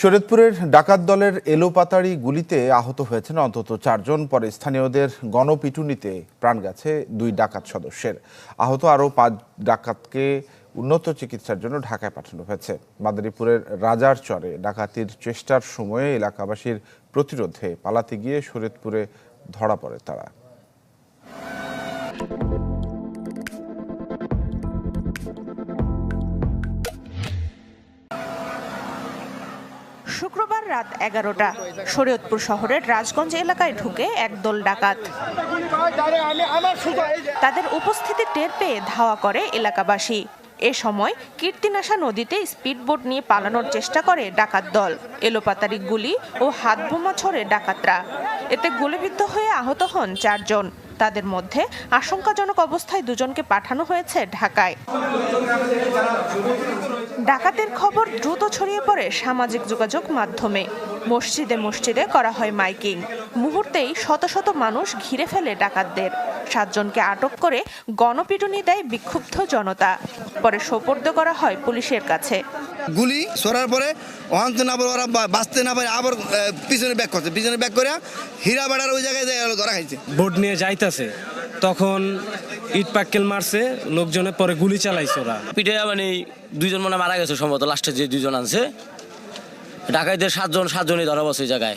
শরীয়তপুরের ডাকাত দলের এলোপাতাড়ি গুলিতে আহত হয়েছেন অন্তত চারজন। পরে স্থানীয়দের গণপিটুনিতে প্রাণ গেছে দুই ডাকাত সদস্যের। আহত আরও পাঁচ ডাকাতকে উন্নত চিকিৎসার জন্য ঢাকায় পাঠানো হয়েছে। মাদারীপুরের রাজার চরে ডাকাতির চেষ্টার সময়ে এলাকাবাসীর প্রতিরোধে পালাতে গিয়ে শরীয়তপুরে ধরা পড়ে তারা। শুক্রবার রাত এগারোটা শরীয়তপুর শহরের রাজগঞ্জ এলাকায় ঢুকে একদল ডাকাত। তাদের উপস্থিতি টের পেয়ে ধাওয়া করে এলাকাবাসী। এ সময় কীর্তিনাশা নদীতে স্পিডবোট নিয়ে পালানোর চেষ্টা করে ডাকাত দল। এলোপাতারি গুলি ও হাত বোমা ছড়ে ডাকাতরা। এতে গুলিবিদ্ধ হয়ে আহত হন চারজন। তাদের মধ্যে আশঙ্কাজনক অবস্থায় দুজনকে পাঠানো হয়েছে ঢাকায়। ডাকাতের খবর দ্রুত ছড়িয়ে পড়ে সামাজিক যোগাযোগ মাধ্যমে। মসজিদে মসজিদে করা হয় মাইকিং। মুহূর্তেই শত শত মানুষ ঘিরে ফেলে ডাকাতদের। সাতজনকে আটক করে গণপিটুনি দেয় বিক্ষুব্ধ জনতা। পরে সোপর্দ করা হয় পুলিশের কাছে। গুলি সরার পরে অহান্ত না পারে ওরা বা- বাঁচতে না পারে আবার পিছনে ব্যাক করছে। পিছনে ব্যাক করে হীরা বাড়ার ওই জায়গায় যায় ধরা খাইছে। বোট নিয়ে যাইতাছে। তখন ইট পাক্কেল মারছে লোকজনের পরে গুলি চালাইছে ওরা। পিঠে মানে দুইজন মানে মারা গেছে সম্ভবত লাস্টে যে দুইজন আনছে। ঢাকাইদের সাতজন সাতজনই ধরা বসে ওই জায়গায়।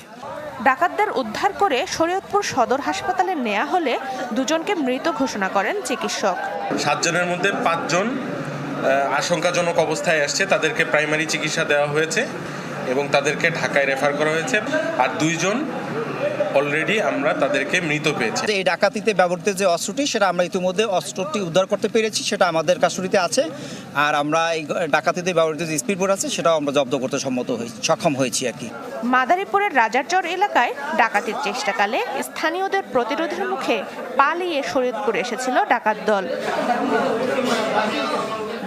ডাকাতদের উদ্ধার করে শরীয়তপুর সদর হাসপাতালে নেওয়া হলে দুজনকে মৃত ঘোষণা করেন চিকিৎসক। সাতজনের মধ্যে পাঁচজন আশঙ্কাজনক অবস্থায় আসছে। তাদেরকে প্রাইমারি চিকিৎসা দেওয়া হয়েছে এবং তাদেরকে ঢাকায় রেফার করা হয়েছে। আর দুইজন অলরেডি আমরা তাদেরকে মৃত পেয়েছি। এই ডাকাতিতে ব্যবহৃত যে অস্ত্রটি সেটা আমরা ইতিমধ্যে অস্ত্রটি উদ্ধার করতে পেরেছি সেটা আমাদের কাস্টডিতে আছে। আর আমরা এই ডাকাতিতে ব্যবহৃত যে স্পিড বোর্ড আছে সেটাও আমরা জব্দ করতে সম্মত হয়েছি সক্ষম হয়েছি আর কি। মাদারীপুরের রাজারচর এলাকায় ডাকাতির চেষ্টাকালে স্থানীয়দের প্রতিরোধের মুখে পালিয়ে শরীয়তপুর এসেছিল ডাকাত দল।